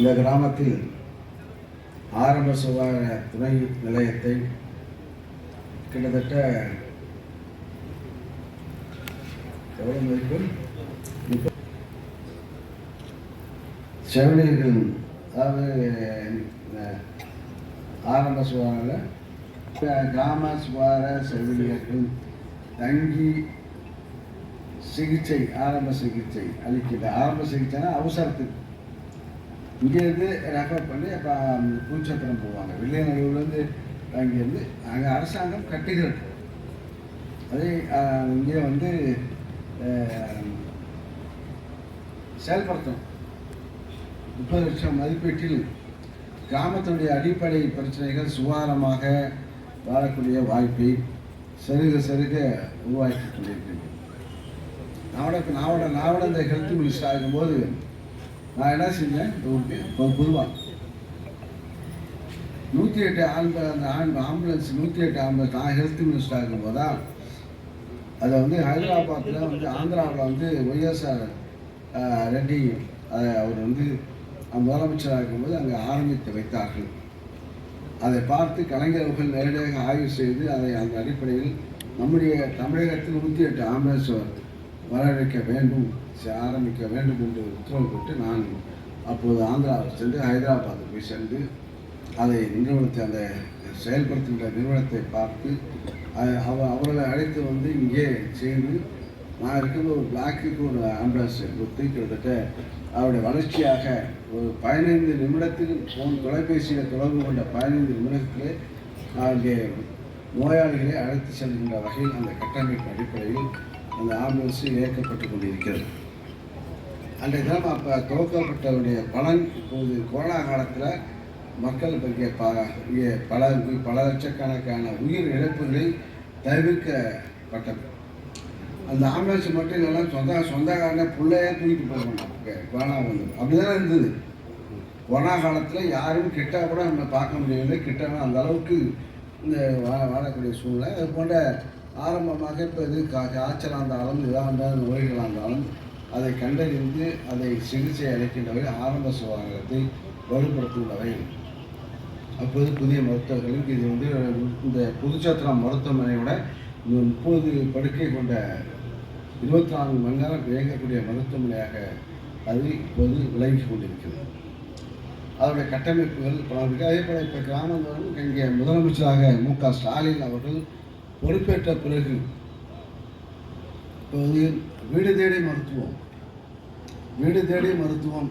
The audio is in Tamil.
இந்த கிராமத்தில் ஆரம்ப சுகாதார துணை நிலையத்தை கிட்டத்தட்ட எவ்வளவு மதிப்பு? செவிலியர்கள் அதாவது ஆரம்ப சுகாதார கிராம சுகாதார செவிலியர்கள் தங்கி சிகிச்சை ஆரம்ப சிகிச்சை அளிக்கிற ஆரம்ப சிகிச்சைனா அவசரத்துக்கு. இங்கேருந்து ரெஃபர் பண்ணி அப்போ பூச்சத்திரம் போவாங்க. வில்லியநல்லூர்லேருந்து அங்கேருந்து அங்கே அரசாங்கம் கட்டுகிறது. அதே இங்கே வந்து செயல்படுத்தணும் முப்பது லட்சம் மதிப்பீட்டில் கிராமத்தினுடைய அடிப்படை பிரச்சனைகள் சுகாதாரமாக வாழக்கூடிய வாய்ப்பை சருக சருக உருவாக்கி கொண்டிருக்கின்றோம் நாவோட நாவோட நாவோட இந்த ஹெல்த் மினிஸ்டர் ஆகும்போது நான் என்ன செஞ்சேன்? பொதுவாக நூற்றி எட்டு ஆம்பு அந்த ஆம்பு ஆம்புலன்ஸ் நூற்றி எட்டு ஆம்புலன்ஸ் நான் ஹெல்த் மினிஸ்டராக ஆகும்போது அதை வந்து ஹைதராபாத்தில் வந்து ஆந்திராவில் வந்து ஒய்எஸ்ஆர் ரெட்டி அவர் வந்து முதலமைச்சராக இருக்கும்போது அங்கே ஆரம்பித்து வைத்தார்கள். அதை பார்த்து கலைஞர் அவர்கள் நேரடியாக ஆய்வு செய்து அதை அந்த அடிப்படையில் நம்முடைய தமிழகத்தில் நூற்றி எட்டு ஆம்புலன்ஸ் வரவேற்க வேண்டும் ஆரம்பிக்க வேண்டும் என்று உத்தரவு போட்டு நான் அப்போது ஆந்திராவில் சென்று ஹைதராபாத்துக்கு போய் சென்று அதை நிறுவனத்தை அந்த செயல்படுத்துகின்ற நிறுவனத்தை பார்த்து அவ அவர்களை அழைத்து வந்து இங்கே செய்து நான் இருக்கிற ஒரு பிளாக்குக்கு ஒரு ஆம்புலன்ஸ் கொடுத்து கிட்டத்தட்ட அவருடைய வளர்ச்சியாக ஒரு பதினைந்து நிமிடத்தில் ஃபோன் தொலைபேசியில் தொடர்பு கொண்ட பதினைந்து நிமிடத்திலே அங்கே நோயாளிகளை அழைத்து செல்கின்ற வகையில் அந்த கட்டமைப்பு அடிப்படையில் அந்த ஆம்புலன்ஸு இயக்கப்பட்டு கொண்டிருக்கிறது. அன்றைய தினம் அப்போ துவக்கப்பட்டவருடைய பலன் இப்போது கொரோனா காலத்தில் மக்கள் பற்றிய ப பல பல லட்சக்கணக்கான உயிர் இழப்புகளை தவிர்க்கப்பட்டது. அந்த ஆம்புலன்ஸ் மட்டும் இல்லைன்னா சொந்த சொந்தக்காரன பிள்ளையே தூக்கிட்டு போக கொரோனா வந்து அப்படிதான் இருந்தது. கொரோனா காலத்தில் யாரும் கிட்ட கூட நம்ம பார்க்க முடியவில்லை. கிட்ட அந்த அளவுக்கு இந்த வா வாழக்கூடிய சூழ்நிலை. அது போன்ற ஆரம்பமாக இப்போ இது கா காய்ச்சலாக இருந்தாலும் இதாக இருந்தாலும் நோய்களாக இருந்தாலும் அதை கண்டறிந்து அதை சிகிச்சை அளிக்கின்றவை ஆரம்ப சுகாதாரத்தை வலுப்படுத்துகின்றவை. அப்போது புதிய மருத்துவர்களுக்கு இது வந்து இந்த புதுச்சத்திரம் மருத்துவமனையோட இந்த முப்பது படுக்கை கொண்ட இருபத்தி நான்கு மணி நேரம் இயங்கக்கூடிய மருத்துவமனையாக அது இப்போது விளங்கி கொண்டிருக்கிறது. அதனுடைய கட்டமைப்புகள் பல இருக்கு. அதே போல் இப்போ கிராமங்களும் இங்கே முதலமைச்சராக மு க ஸ்டாலின் அவர்கள் பொறுப்பேற்ற பிறகு இப்போது வீடு தேடி மருத்துவம். வீடு தேடி மருத்துவம்.